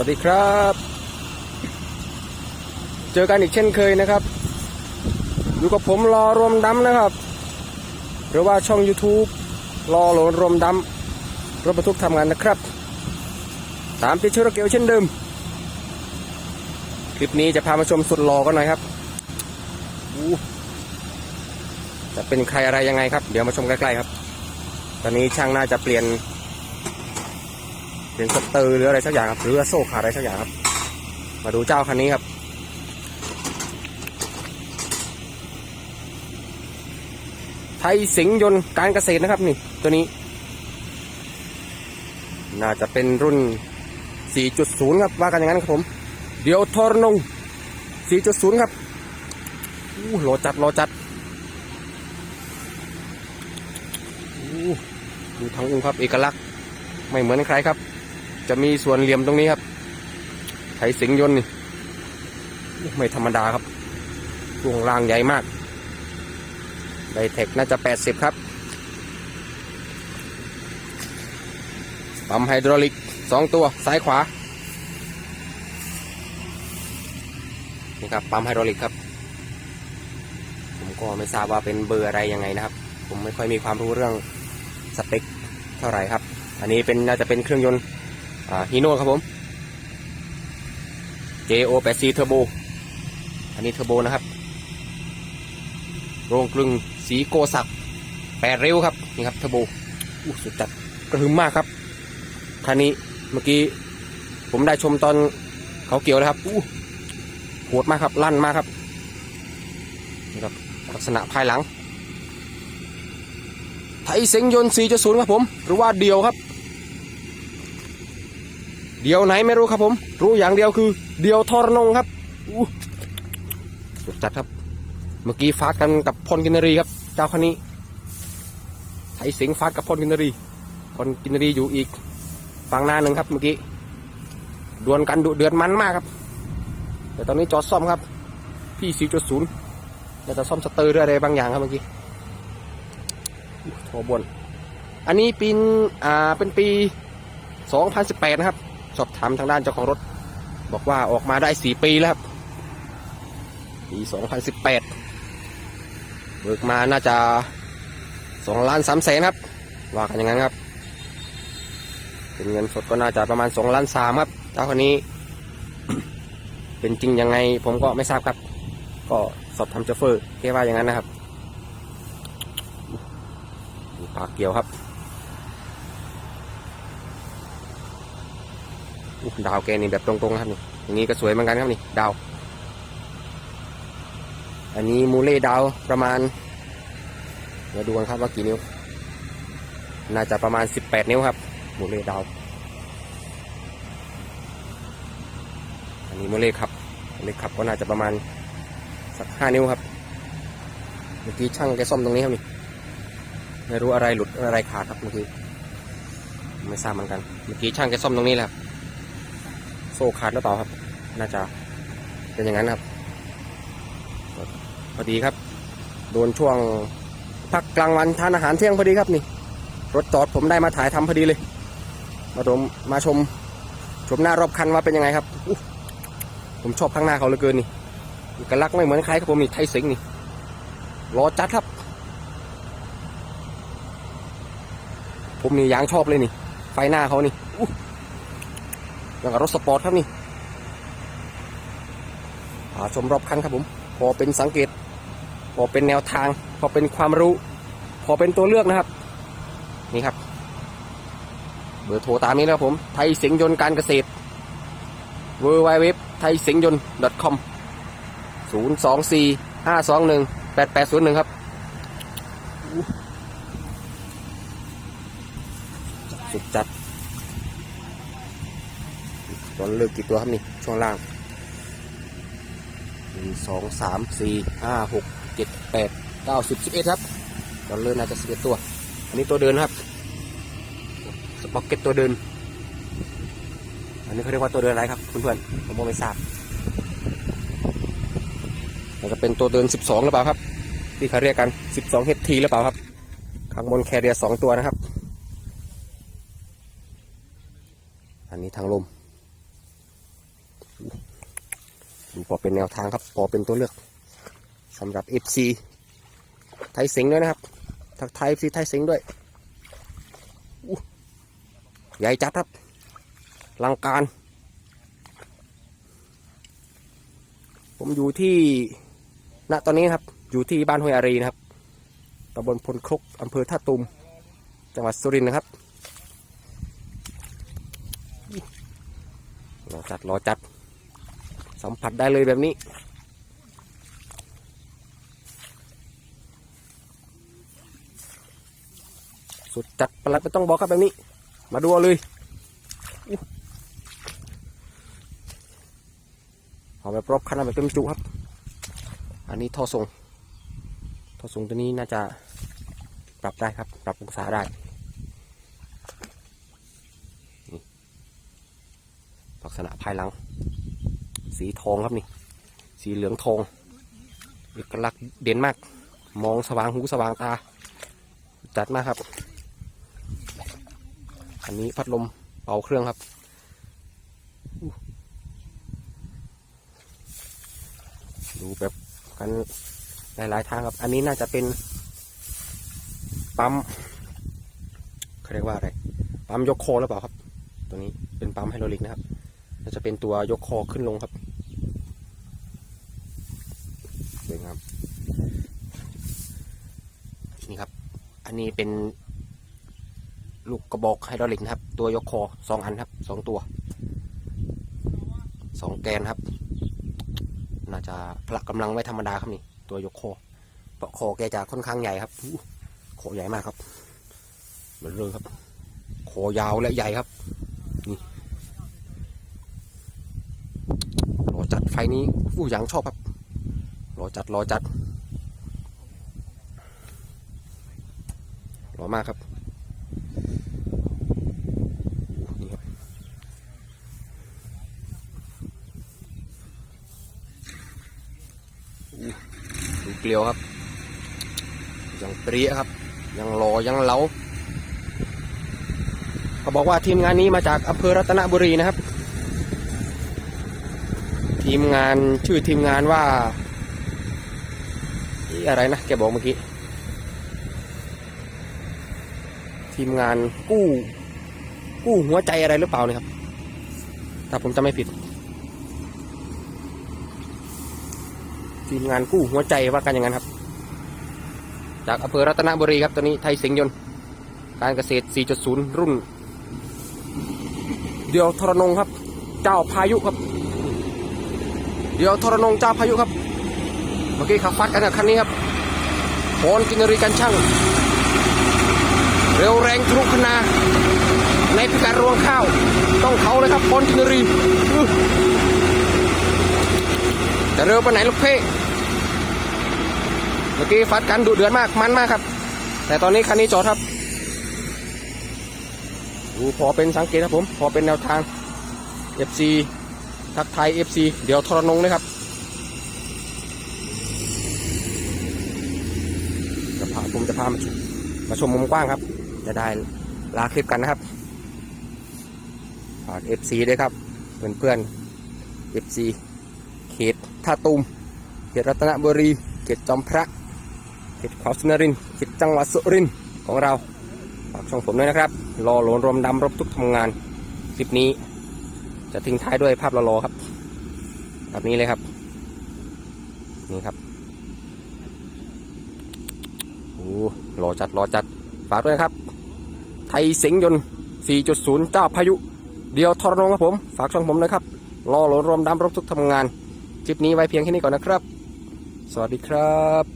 วัสดีครับ เจอกันอีกเช่นเคยนะครับ อยู่กับผมรอรวมดำนะครับ หรือว่าช่อง YouTube รอหลนรวมดำรถบรรทุกทำงานนะครับ ตามติดเชื้อเกลเช่นเดิม คลิปนี้จะพามาชมสุดหล่อกันหน่อยครับจะเป็นใครอะไรยังไงครับ เดี๋ยวมาชมใกล้ๆครับ ตอนนี้ช่างน่าจะเปลี่ยน เสียนสเตอร์หรืออะไรสักอย่างครับ หรือโซ่ขาดอะไรสักอย่างครับ มาดูเจ้าคันนี้ครับ ไทยสิงยนต์การเกษตรนะครับ นี่ ตัวนี้ น่าจะเป็นรุ่น 4.0 ครับ ว่ากันอย่างนั้นครับผม เดี๋ยวทอร์นง 4.0 ครับอู้โหลจัดโหลจัดอู้ดูทั้งองค์ครับ เอกลักษณ์ไม่เหมือนใครครับ จะมีส่วนเหลี่ยมตรงนี้ครับ ไถสิงยนต์นี่ ไม่ธรรมดาครับช่วงล่างใหญ่มากไดเทคน่าจะ 80 ครับ ปั๊มไฮดรอลิก 2 ตัว ซ้ายขวา นี่ครับ ปั๊มไฮดรอลิกครับ ผมก็ไม่ทราบว่าเป็นเบอร์อะไรยังไงนะครับ ผมไม่ค่อยมีความรู้เรื่องสเปคเท่าไหร่ครับ อันนี้เป็นน่าจะเป็นเครื่องยนต์ ฮีโน่ครับผม JO 8 C Turbo อันนี้เทอร์โบนะครับ โรงกลึงสีโกสักแปดเร็วครับ นี่ครับเทอร์โบอู้สุดจัดกระหึ่มมากครับคันนี้เมื่อกี้ผมได้ชมตอนเขาเกี่ยวแล้วครับอู้โหดมากครับ ลั่นมากครับนี่ครับลักษณะภายหลัง ไทยเซ็งยนต์4.0 ครับผม หรือว่าเดียวครับ เดียวไหนไม่รู้ครับผม รู้อย่างเดียวคือ เดียวทรนงครับอู้สุดจัดครับ เมื่อกี้ฟาดกันกับพลกินรีครับ เจ้าคันนี้ไทยสิงฟาดกับพลกินรีพลกินรีอยู่อีกฝั่งหน้าหนึ่งครับเมื่อกี้ดวลกันดุเดือดมันมากครับ แต่ตอนนี้จอดซ่อมครับ พี่4.0น่าจะซ่อมสเตอร์หรืออะไรบางอย่างครับเมื่อกี้โหัวบนอันนี้ปีนอ่าเป็นปี 2018 นะครับ สอบถามทางด้านเจ้าของรถ บอกว่าออกมาได้4ปีแล้วครับปี2018เบิกมาน่าจะ2ล้าน3แสนครับว่ากันอย่างนั้นครับ เป็นเงินสดก็น่าจะประมาณ2ล้าน3ครับเจ้าคนนี้ เป็นจริงยังไงผมก็ไม่ทราบครับ ก็สอบถามเจฟเฟอร์แค่ว่าอย่างนั้นนะครับปากเกี่ยวครับอุ๊ย ดาวแกนี่แบบตรงๆครับนี่อย่างนี้ก็สวยเหมือนกันครับนี่ดาว อันนี้มูเล่ดาวประมาณเดี๋ยวดูกันครับว่ากี่นิ้ว น่าจะประมาณ 18 นิ้วครับมูเล่ดาว อันนี้มูเล่ครับมูเล่ครับก็น่าจะประมาณสัก5นิ้วครับ เมื่อกี้ช่างแกซ่อมตรงนี้ครับนี่ไม่รู้อะไรหลุดอะไรขาดครับเมื่อกี้ไม่ทราบเหมือนกัน เมื่อกี้ช่างแกซ่อมตรงนี้แหละครับ โซ่ขาดหรือเปล่าครับ น่าจะเป็นอย่างนั้นครับ พอดีครับ โดนช่วงพักกลางวันทานอาหารเที่ยงพอดีครับนี่ รถจอดผมได้มาถ่ายทำพอดีเลย มาดมมาชม ชมหน้ารอบคันว่าเป็นยังไงครับ ผมชอบข้างหน้าเขาเหลือเกินนี่เอกลักไม่เหมือนใครครับผมนี่ไทยสิงนี่รอจัดครับ ผมนี่ยางชอบเลยนี่ ไฟหน้าเขานี่ อย่างกับรถสปอร์ตครับนี่พาชมรอบคันครับผม พอเป็นสังเกต พอเป็นแนวทาง พอเป็นความรู้ พอเป็นตัวเลือกนะครับ นี่ครับ เบอร์โทรตามนี้นะครับผม ไทยสิงห์ยนต์การเกษตร w w w ไทยสิงห์ยนต์ .com 0 2 4 5 2 1 8 8 0 1 ครับอู้สุดจัด ตอนเลือกกี่ตัวครับนี่ช่วงล่างหนึ่งสองสามสี่ห้าหกเจ็ดแปดเก้าสิบสิบเอ็ดครับดอลเลอร์น่าจะสิบเอ็ดตัว อันนี้ตัวเดินครับสป็อกเก็ตตัวเดิน อันนี้เขาเรียกว่าตัวเดินอะไรครับเพื่อนๆผมไม่ทราบมันจะเป็นตัวเดินสิบสองหรือเปล่าครับ ที่เขาเรียกกันสิบสองเฮทีหรือเปล่าครับข้างบนแคเรียสองตัวนะครับ อันนี้ทางลม ดูพอเป็นแนวทางครับ พอเป็นตัวเลือกสำหรับ FC ไทยสิงห์ด้วยนะครับ ทักไทย FC ไทยสิงห์ด้วยใหญ่จัดครับลังการ ผมอยู่ที่ณตอนนี้ครับ อยู่ที่บ้านห้วยอารีนะครับตำบลพลครกอำเภอท่าตุม จังหวัดสุรินทร์นะครับรอจัดรอจัด สัมผัสได้เลยแบบนี้ สุดจัดประหลัดไม่ต้องบอกครับแบบนี้ มาดูเอาเลยเอาแบบรอบคันเอาแบบเต็มจุครับ อันนี้ท่อส่งท่อส่งตัวนี้น่าจะปรับได้ครับ ปรับองศาได้ลักษณะภายหลัง สีทองครับนี่ สีเหลืองทองเอกลักษณ์เด่นมาก มองสว่างหูสว่างตา จัดมากครับ อันนี้พัดลมเป่าเครื่องครับดูแบบกันหลายๆทางครับ อันนี้น่าจะเป็น ปั๊มเขาเรียกว่าอะไร ปั๊มยกคอหรือเปล่าครับ ตัวนี้เป็นปั๊มไฮดรอลิกนะครับน่าจะเป็นตัวยกคอขึ้นลงครับ สวยงามนี่ครับ อันนี้เป็น ลูกกระบอกไฮดรอลิกนะครับ ตัวยกคอสองอันครับสองตัวสองแกนครับ น่าจะพละกำลังไม่ธรรมดาครับนี่ ตัวยกคอเพราะคอแกจะค่อนข้างใหญ่ครับอู้คอใหญ่มากครับเหมือนเรื่องครับคอยาวและใหญ่ครับนี่รอจัดไฟนี้อู้ยังชอบครับ รอจัดรอจัดรอมากครับนี่ครับอู้ดูเกลียวครับ ยังเปรี้ยครับ ยังรอยังเหลาเขาบอกว่าทีมงานนี้มาจากอำเภอรัตนบุรีนะครับ ทีมงานชื่อทีมงานว่า อะไรนะแกบอกเมื่อกี้ ทีมงานกู้ กู้หัวใจอะไรหรือเปล่าเนี่ยครับถ้าผมจำไม่ผิด ทีมงานกู้หัวใจว่ากันอย่างนั้นครับ จากอำเภอรัตนบุรีครับตัวนี้ไทยสิงห์ยนต์การเกษตร 4.0 รุ่น เดียวทรนงครับ เจ้าพายุครับ เดียวทรนงเจ้าพายุครับ เมื่อกี้ขับฟัดกันกับคันนี้ครับโอนกินรีกันช่าง เร็วแรงทะลุขนา ในพิการรวงข้าว ต้องเขาเลยครับพรกินรีจะเร็วไปไหนลูกเพ่เมื่อกี้ฟัดกันดุเดือดมากมันมากครับ แต่ตอนนี้คันนี้จอดครับดูพอเป็นสังเกตครับผม พอเป็นแนวทาง FC ทักไทย FC เดี๋ยวทรนงนะครับจะพา ผมจะพามาชมมาชมมุมกว้างครับ จะได้ลาคลิปกันนะครับฝาก FC ด้วยครับ เพื่อนเพื่อนๆ FC เขตท่าตูมเขตรัตนบุรี เขตจอมพระ เขตขาสุนรินเขตจังหวัดสุรินทร์ของเราฝากช่องผมด้วยนะครับ รอหลนรวมดำรบทุกทำงาน คลิปนี้ จะทิ้งท้ายด้วยภาพรอๆครับ แบบนี้เลยครับ นี่ครับ โอ้รอจัดรอจัด ฝากด้วยครับ ไทยสิงห์ยนต์ 4.0 เจ้าพายุ เดียวทรนงครับผม ฝากช่องผมนะครับรอหลรวมดำรบทุกทำงาน คลิปนี้ไว้เพียงแค่นี้ก่อนนะครับ สวัสดีครับ